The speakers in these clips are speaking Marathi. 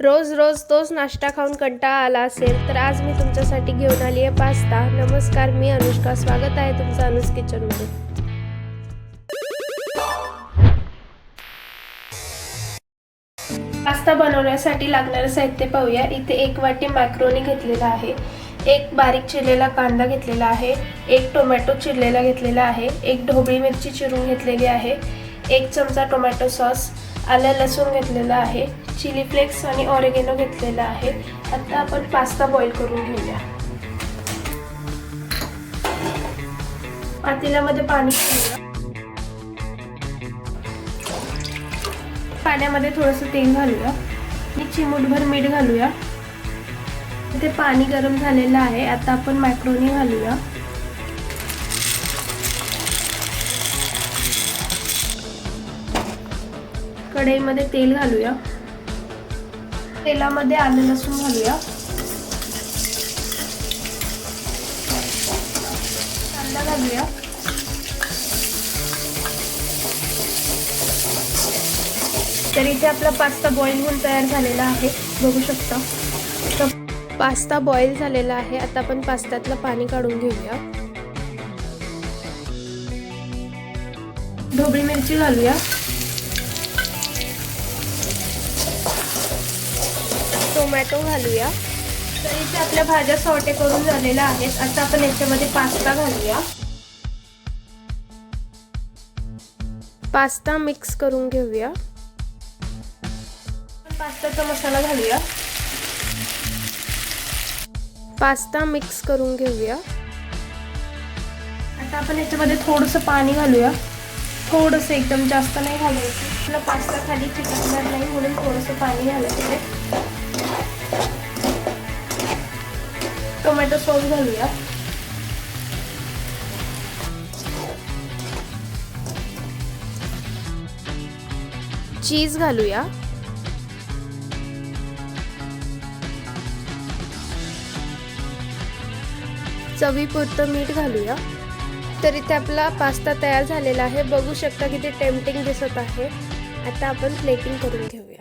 रोज रोज तोच नाश्ता खाऊन कंटाळा आला असेल तर आज मी तुमच्यासाठी घेऊन आली आहे पास्ता. नमस्कार मी अनुष्का. स्वागत आहे तुमचं अनुज किचनमध्ये पास्ता बनवण्यासाठी लागणारं साहित्य पाहूया. इथे एक वाटी मॅक्रोनी घेतलेला आहे. एक बारीक चिरलेला कांदा घेतलेला आहे. एक टोमॅटो चिरलेला घेतलेला आहे. एक ढोबळी मिरची चिरून घेतलेली आहे. एक चमचा टोमॅटो सॉस आलं लसूण घेतलेलं आहे. चिली फ्लेक्स आणि ऑरेगेनो घेतलेला आहे. आता आपण पास्ता बॉईल करून घेऊया. पातेल्यामध्ये पाणी पाण्यामध्ये थोडंसं तेल घालूया. आणि चिमूटभर मीठ घालूया. इथे पाणी गरम झालेलं आहे. आता आपण मॅक्रोनी घालूया. कढईमध्ये तेल घालूया. तेलामध्ये आलं लसूण घालूया. कांदा घालूया. तर इथे आपला पास्ता बॉईल होऊन तयार झालेला आहे. बघू शकता. तर पास्ता बॉईल झालेला आहे. आता आपण पास्त्यातलं पाणी काढून घेऊया. ढोबळी मिरची घालूया. टोमॅटो घालूया. तर इथे आपल्या भाज्या सॉटे करून झालेल्या आहेत. आता आपण याच्यामध्ये पास्ता घालूया. पास्ता मिक्स करून घेऊया. पास्ताचा मसाला घालूया. पास्ता मिक्स करून घेऊया. आता आपण याच्यामध्ये थोडंसं पाणी घालूया. थोडंसं एकदम जास्त नाही घालायचं. आपला पास्ता खाली चिकटणार नाही म्हणून थोडंसं पाणी घालायचं टोमॅटो सॉस घालूया. चीज घालूया. चवीपुरतं मीठ घालूया. तर इथे आपला पास्ता तयार झालेला आहे. बघू शकता किती टेम्पटिंग दिसत आहे. आता आपण प्लेटिंग करून घेऊया.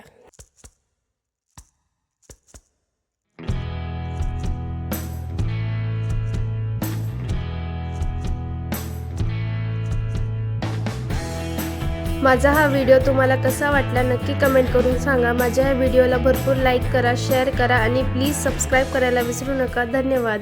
माझा हा व्हिडिओ तुम्हाला कसा वाटला नक्की कमेंट करून सांगा. माझ्या ह्या व्हिडिओला भरपूर लाईक करा शेअर करा आणि प्लीज सबस्क्राईब करायला विसरू नका. धन्यवाद.